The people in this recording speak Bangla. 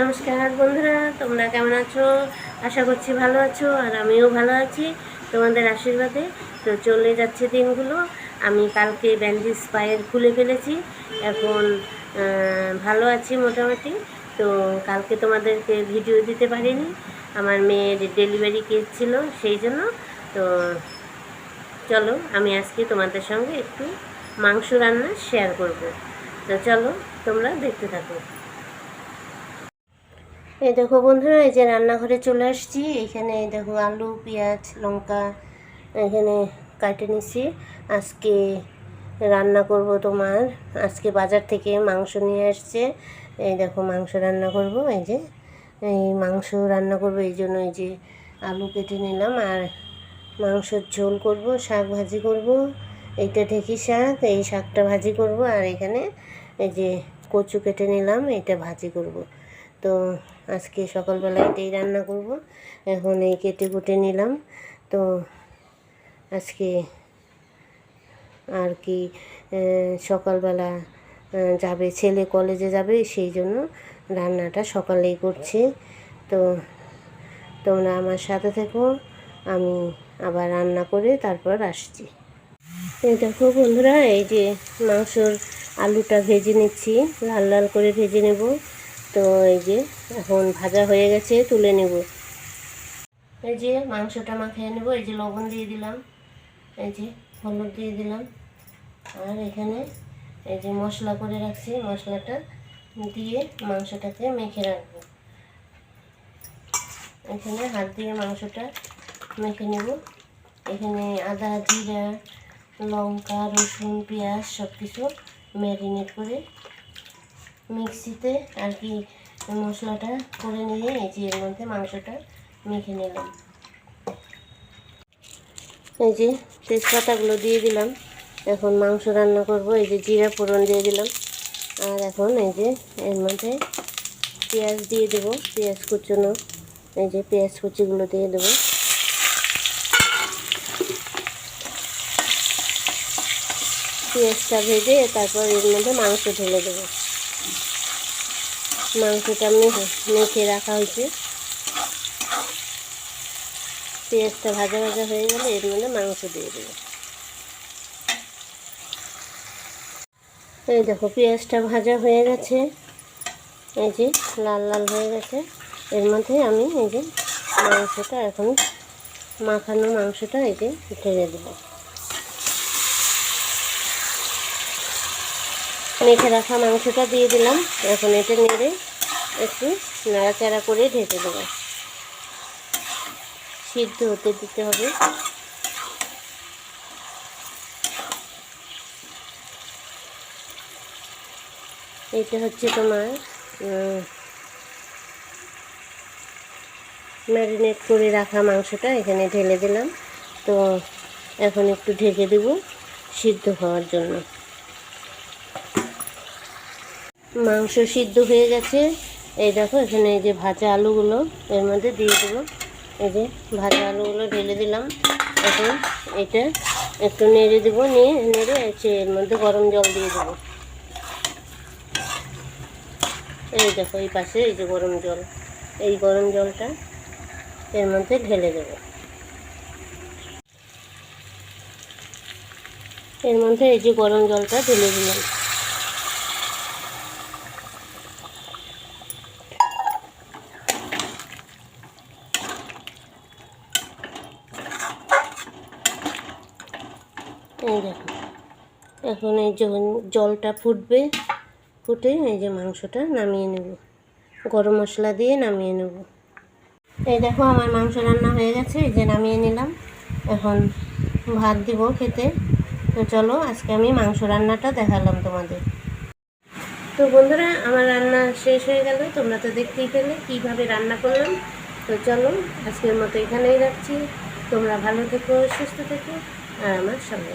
নমস্কার বন্ধুরা, তোমরা কেমন আছো? আশা করছি ভালো আছো আর আমিও ভালো আছি তোমাদের আশীর্বাদে। তো চলে যাচ্ছে দিনগুলো। আমি কালকে ব্যান্ডেজ পায়ের খুলে ফেলেছি। এখন ভালো আছি মোটামুটি। তো কালকে তোমাদেরকে ভিডিও দিতে পারিনি। আমার মেয়ের ডেলিভারি কেস ছিল সেই জন্য। তো চলো, আমি আজকে তোমাদের সঙ্গে একটু মাংস রান্না শেয়ার করব। তো চলো, তোমরা দেখতে থাকো। এই দেখো বন্ধুরা, এই যে রান্নাঘরে চলে আসছি। এখানে দেখো আলু, পেঁয়াজ, লঙ্কা এখানে কাটে নিছি। আজকে রান্না করব তোমার, আজকে বাজার থেকে মাংস নিয়ে আসছে। এই দেখো মাংস রান্না করব, এই যে, এই মাংস রান্না করব, এই জন্য এই যে আলু কেটে নিলাম। আর মাংসের ঝোল করব, শাক ভাজি করব এইটা ঢেকি শাক, এই শাকটা ভাজি করব। আর এখানে এই যে কচু কেটে নিলাম, এটা ভাজি করব। তো আজকে সকালবেলা এটাই রান্না করব। এখন এই কেটে কুটে নিলাম। তো আজকে আর কি সকালবেলা যাবে, ছেলে কলেজে যাবে, সেই জন্য রান্নাটা সকালেই করছি। তো তোমরা আমার সাথে থেকো, আমি আবার রান্না করে তারপর আসছি। দেখো বন্ধুরা, এই যে মাংসর আলুটা ভেজে নিচ্ছি, লাল লাল করে ভেজে নেব। তো এই যে এখন ভাজা হয়ে গেছে, তুলে নেব। এই যে মাংসটা মাখিয়ে নেব, এই যে লবণ দিয়ে দিলাম, এই যে হলুদ দিয়ে দিলাম। আর এখানে এই যে মশলা করে রাখছি, মশলাটা দিয়ে মাংসটাকে মেখে রাখব। এখানে হাত দিয়ে মাংসটা মেখে নেব। এখানে আদা, জিরা, লঙ্কা, রসুন, পেঁয়াজ সব কিছু ম্যারিনেট করে মিক্সিতে আর কি মশলাটা করে নিয়ে এই যে এর মধ্যে মাংসটা মেখে নিলাম। এই যে তেজপাতাগুলো দিয়ে দিলাম। এখন মাংস রান্না করব, এই যে জিরা ফোড়ন দিয়ে দিলাম। আর এখন এই যে এর মধ্যে পেঁয়াজ দিয়ে দেবো, পেঁয়াজ কুচনো, এই যে পেঁয়াজ কুচিগুলো দিয়ে দেবো। পেঁয়াজটা ভেজে তারপর এর মধ্যে মাংস ঢেলে দেবো। মাংসটা মেখে মেখে রাখা হয়েছে। পেঁয়াজটা ভাজা ভাজা হয়ে গেলে এর মধ্যে মাংস দিয়ে দেবো। এই দেখো, পেঁয়াজটা ভাজা হয়ে গেছে। এই যে লাল লাল হয়ে গেছে। এর মধ্যে আমি এই যে মাংসটা, এখন মাখানো মাংসটা এই যে ঢেলে দেবো। মেখে রাখা মাংসটা দিয়ে দিলাম। এখন এটা নেড়ে একটু নাড়াচাড়া করে ঢেকে দেবো। সিদ্ধ হতে দিতে হবে। এটা হচ্ছে তোমার ম্যারিনেট করে রাখা মাংসটা। এখানে ঢেলে দিলাম। তো এখন একটু ঢেকে দেব সিদ্ধ হওয়ার জন্য। মাংস সিদ্ধ হয়ে গেছে। এই দেখো, এখানে এই যে ভাজা আলুগুলো, এর মধ্যে দিয়ে দেবো। এই যে ভাজা আলুগুলো ঢেলে দিলাম। এখন এটা একটু নেড়ে দেবো, নিয়ে নেড়ে হচ্ছে এর মধ্যে গরম জল দিয়ে দেবো। এই দেখো, এই পাশে এই যে গরম জল। এই গরম জলটা এর মধ্যে ঢেলে দেবো। এর মধ্যে এই যে গরম জলটা ঢেলে দিলাম। এই দেখো। এখন এই জলটা ফুটবে, ফুটে এই যে মাংসটা নামিয়ে নেব। গরম মশলা দিয়ে নামিয়ে নেব। এই দেখো, আমার মাংস রান্না হয়ে গেছে, এই যে নামিয়ে নিলাম। এখন ভাত দিব খেতে। তো চলো, আজকে আমি মাংস রান্নাটা দেখালাম তোমাদের। তো বন্ধুরা, আমার রান্না শেষ হয়ে গেল। তোমরা তো দেখতেই পেলে কীভাবে রান্না করলাম। তো চলো, আজকের মতো এখানেই রাখছি। তোমরা ভালো থেকো, সুস্থ থেকো। আমার সঙ্গে।